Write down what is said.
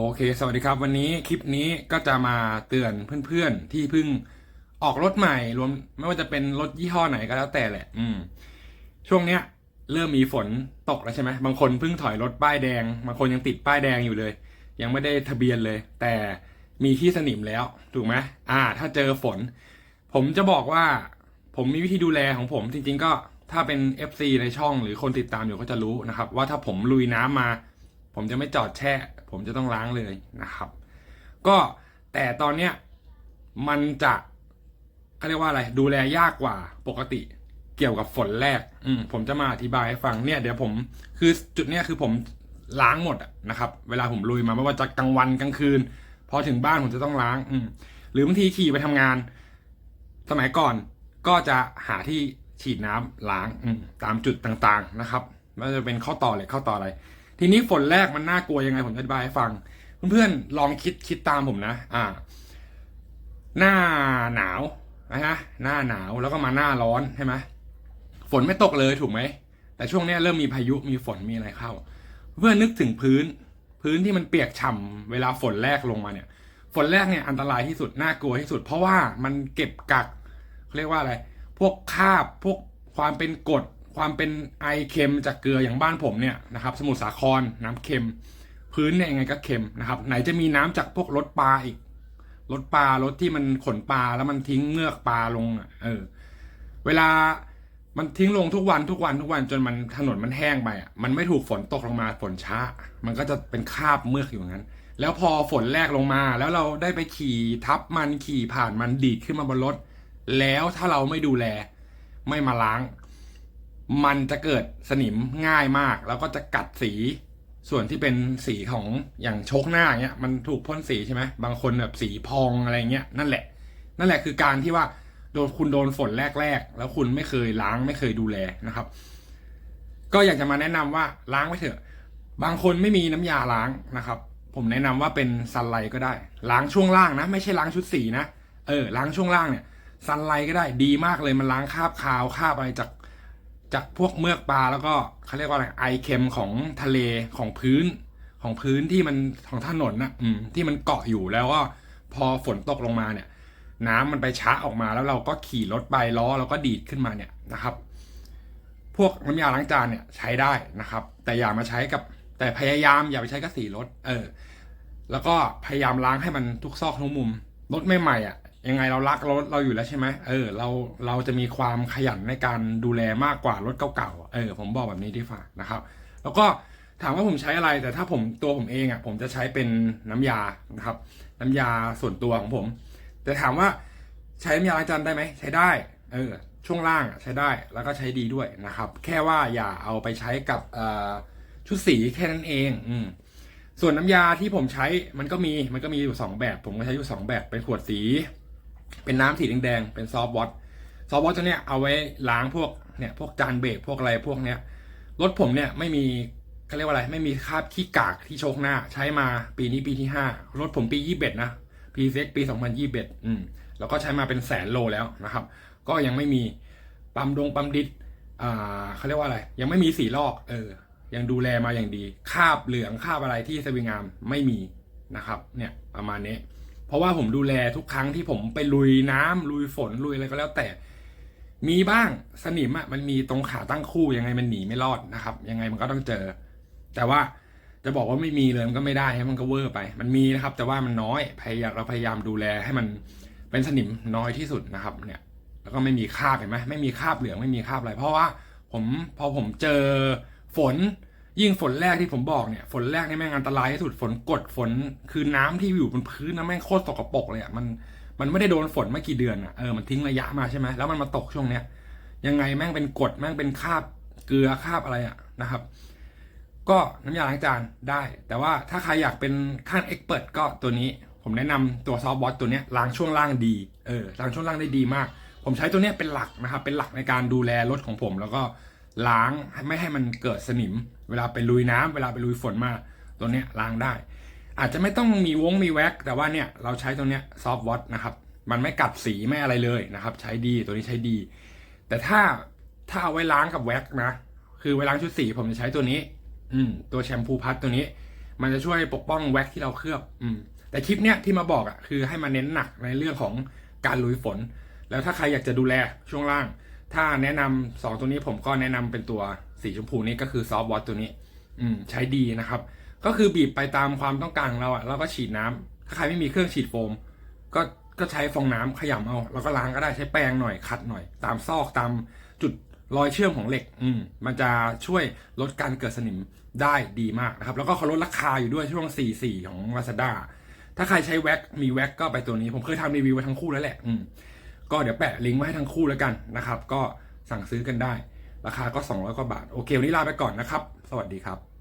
โอเค สวัสดีครับ วันนี้คลิปนี้ก็จะมาเตือนเพื่อนๆ ที่เพิ่งออกรถใหม่รวมไม่ว่าจะเป็นรถยี่ห้อไหนก็แล้วแต่แหละ อืม ช่วงเนี้ย เริ่มมีฝนตกแล้วใช่ไหมบางคนเพิ่งถอยรถป้ายแดงบางคนยังติดป้ายแดงอยู่เลย ยังไม่ได้ทะเบียนเลย แต่มีที่สนิมแล้วถูกไหมอ่า ถ้าเจอฝน ผมจะบอกว่า ผมมีวิธีดูแลของผม จริง ๆ ก็ถ้าเป็น FC ในช่องหรือคนติดตามอยู่ก็จะรู้นะครับ ว่าถ้าผมลุยน้ำมา ผมจะไม่จอดแช่ ผมจะต้องล้างเลยนะครับ ก็แต่ตอนเนี้ยมันจะเขาเรียกว่าอะไร ดูแลยากกว่าปกติเกี่ยวกับฝนแรก อืมผมจะมาอธิบายให้ฟังเนี่ยเดี๋ยวผมคือจุดเนี้ยคือผมล้างหมดอะนะครับ เวลาผมลุยมาไม่ว่าจะกลางวันกลางคืน พอถึงบ้านผมจะต้องล้าง อืมหรือบางทีขี่ไปทำงาน สมัยก่อนก็จะหาที่ฉีดน้ำล้างอืมตามจุดต่างๆนะครับไม่ว่าจะเป็นข้อต่อเหล็กข้อต่ออะไร ทีนี้ฝนแรกมันน่ากลัวยังไงผมจะอธิบายให้ฟัง เพื่อนๆลองคิดคิดตามผมนะ อ่า หน้าหนาวนะฮะหน้าหนาวแล้วก็มาหน้าร้อนใช่ไหมฝนไม่ตกเลยถูกไหมแต่ช่วงนี้เริ่มมีพายุมีฝนมีอะไรเข้า เพื่อนนึกถึงพื้น พื้นที่มันเปียกฉ่ำเวลาฝนแรกลงมาเนี่ย ฝนแรกเนี่ยอันตรายที่สุดน่ากลัวที่สุด เพราะว่ามันเก็บกักเขาเรียกว่าอะไร พวกคาบพวกความเป็นกรด ความเป็นไอเค็มจากเกลืออย่างบ้านผมเนี่ยนะครับสมุทรสาครน้ำเค็ม พื้นเนี่ยยังไงก็เค็มนะครับไหนจะมีน้ำจากพวกรถปลาอีกรถปลารถที่มันขนปลาแล้วมันทิ้งเมือกปลาลงอะเออเวลามันทิ้งลงทุกวันทุกวันทุกวันจนมันถนนมันแห้งไปอะมันไม่ถูกฝนตกลงมาฝนช้า มันก็จะเป็นคาบเมือกอยู่งนั้น แล้วพอฝนแรกลงมา แล้วเราได้ไปขี่ทับมันขี่ผ่านมันดีดขึ้นมาบนรถ แล้วถ้าเราไม่ดูแล ไม่มาล้าง มันจะเกิดสนิมง่ายมาก แล้วก็จะกัดสีส่วนที่เป็นสีของอย่างโชกหน้าเงี้ยมันถูกพ่นสีใช่ไหมบางคนแบบสีพองอะไรเงี้ยนั่นแหละ นั่นแหละคือการที่ว่าโดนคุณโดนฝนแรกๆ แล้วคุณไม่เคยล้างไม่เคยดูแลนะครับ ก็อยากจะมาแนะนำว่าล้างไว้เถอะ บางคนไม่มีน้ำยาล้างนะครับ ผมแนะนำว่าเป็นซันไลก็ได้ ล้างช่วงล่างนะ ไม่ใช่ล้างชุดสีนะเออล้างช่วงล่างเนี่ยซันไลก็ได้ดีมากเลยมันล้างคราบคาวคราบอะไรจาก จากพวกเมือกปลาแล้วก็เขาเรียกว่าอะไรไอเค็มของทะเลของพื้น ของพื้นที่มันของถนนนะอืมที่มันเกาะอยู่แล้วก็พอฝนตกลงมาเนี่ย น้ำมันไปชะออกมาแล้วเราก็ขี่รถไปล้อแล้วก็ดีดขึ้นมาเนี่ยนะครับ พวกน้ำยาล้างจานเนี่ยใช้ได้นะครับ แต่อย่ามาใช้กับแต่พยายามอย่าไปใช้กับสีรถ เออ แล้วก็พยายามล้างให้มันทุกซอกทุกมุมรถใหม่ๆอะ ยังไงเรารักรถเราอยู่แล้วใช่ไหมเออเราเราจะมีความขยันในการดูแลมากกว่ารถเก่าๆเออผมบอกแบบนี้ดีฝ่านะครับ แล้วก็ถามว่าผมใช้อะไรแต่ถ้าผมตัวผมเองอะผมจะใช้เป็นน้ำยานะครับ น้ำยาส่วนตัวของผม แต่ถามว่าใช้น้ำยาล้างจานได้ไหมใช้ได้เออช่วงล่างใช้ได้แล้วก็ใช้ดีด้วยนะครับ แค่ว่าอย่าเอาไปใช้กับออชุดสีแค่นั้นเองอืมส่วนน้ำยาที่ผมใช้มันก็มีมันก็มีอยู่สองแบบ ผมก็ใช้อยู่สองแบบเป็นขวดสี เป็นน้ำสีแดงๆเป็นซอฟต์วอตซอฟต์วอตตัวเนี้ยเอาไว้ล้างพวกเนี่ยพวกจานเบรกพวกอะไรพวกเนี้ยรถผมเนี่ยไม่มีเขาเรียกว่าอะไร ไม่มีคราบขี้กากที่โชกหน้า ใช้มาปีนี้ปีที่ห้ารถผมปียี่สิบเอ็ดนะปีเซ็กปีสองพันยี่สิบเอ็ดอืมแล้วก็ใช้มาเป็นแสนโลแล้วนะครับ ก็ยังไม่มีปั๊มดงปั๊มดิสอ่าเขาเรียกว่าอะไร ยังไม่มีสีลอก เออ ยังดูแลมาอย่างดีคาบเหลืองคาบอะไรที่สวิงงามไม่มีนะครับ เนี่ยประมาณนี้ เพราะว่าผมดูแลทุกครั้งที่ผมไปลุยน้ำลุยฝนลุยอะไรก็แล้วแต่ มีบ้างสนิมอะมันมีตรงขาตั้งคู่ยังไงมันหนีไม่รอดนะครับ ยังไงมันก็ต้องเจอ แต่ว่าจะบอกว่าไม่มีเลยมันก็ไม่ได้ให้มันก็เวอร์ไป มันมีนะครับ แต่ว่ามันน้อยพยายามเราพยายามดูแลให้มันเป็นสนิมน้อยที่สุดนะครับ เนี่ย แล้วก็ไม่มีคราบเห็นไหมไม่มีคราบเหลืองไม่มีคราบอะไร เพราะว่าผมพอผมเจอฝน ยิ่งฝนแรกที่ผมบอกเนี่ยฝนแรกนี่แม่งอันตรายที่สุดฝนกดฝนคือน้ำที่อยู่บนพื้นนะแม่งโคตรสกปรกเลยอะมันมันไม่ได้โดนฝนม่กี่เดือนอะเออมันทิ้งระยะมาใช่ไหมแล้วมันมาตกช่วงเนี้ยยังไงแม่งเป็นกดแม่งเป็นคาบเกลือคาบอะไรอะนะครับ ก็น้ำยาล้างจานได้ แต่ว่าถ้าใครอยากเป็นขั้นเอ็กเปิดก็ตัวนี้ ผมแนะนำตัวซอฟต์บอสตัวเนี้ยล้างช่วงล่างดีเออล้างช่วงล่างได้ดีมาก ผมใช้ตัวเนี้ยเป็นหลักนะครับเป็นหลักในการดูแลรถของผมแล้วก็ ล้างไม่ให้มันเกิดสนิม เวลาไปลุยน้ำเวลาไปลุยฝนมาตัวเนี้ยล้างได้ อาจจะไม่ต้องมีวงมีแว็ก แต่ว่าเนี่ยเราใช้ตัวเนี้ยซอฟต์วอตนะครับมันไม่กัดสีไม่อะไรเลยนะครับ ใช้ดีตัวนี้ใช้ดี แต่ถ้าถ้าเอาไว้ล้างกับแว็กนะ คือไว้ล้างชุดสีผมจะใช้ตัวนี้ อืม ตัวแชมพูพัดตัวนี้ มันจะช่วยปกป้องแว็กที่เราเคลือบ อืม แต่คลิปเนี้ยที่มาบอกอะคือให้มาเน้นหนักในเรื่องของการลุยฝน แล้วถ้าใครอยากจะดูแลช่วงล่าง ถ้าแนะนำสองตัวนี้ผมก็แนะนำเป็นตัวสีชมพูนี้ก็คือซอฟต์วอตตัวนี้ อืมใช้ดีนะครับ ก็คือบีบไปตามความต้องการเราอะแล้วก็ฉีดน้ำถ้าใครไม่มีเครื่องฉีดโฟม ก็ก็ใช้ฟองน้ำขยำเอา แล้วก็ล้างก็ได้ใช้แปรงหน่อยขัดหน่อย ตามซอกตามจุดรอยเชื่อมของเหล็ก อืมมันจะช่วยลดการเกิดสนิมได้ดีมากนะครับ แล้วก็เขาลดราคาอยู่ด้วยช่วง 44 ของ Lazada ถ้าใครใช้แว็กมีแว็กก็ไปตัวนี้ผมเคยทำรีวิวไว้ทั้งคู่แล้วแหละ อืม ก็เดี๋ยวแปะลิงก์ไว้ให้ทั้งคู่แล้วกันนะครับ ก็สั่งซื้อกันได้ ราคาก็ 200 กว่าบาท โอเค วันนี้ลาไปก่อนนะครับ สวัสดีครับ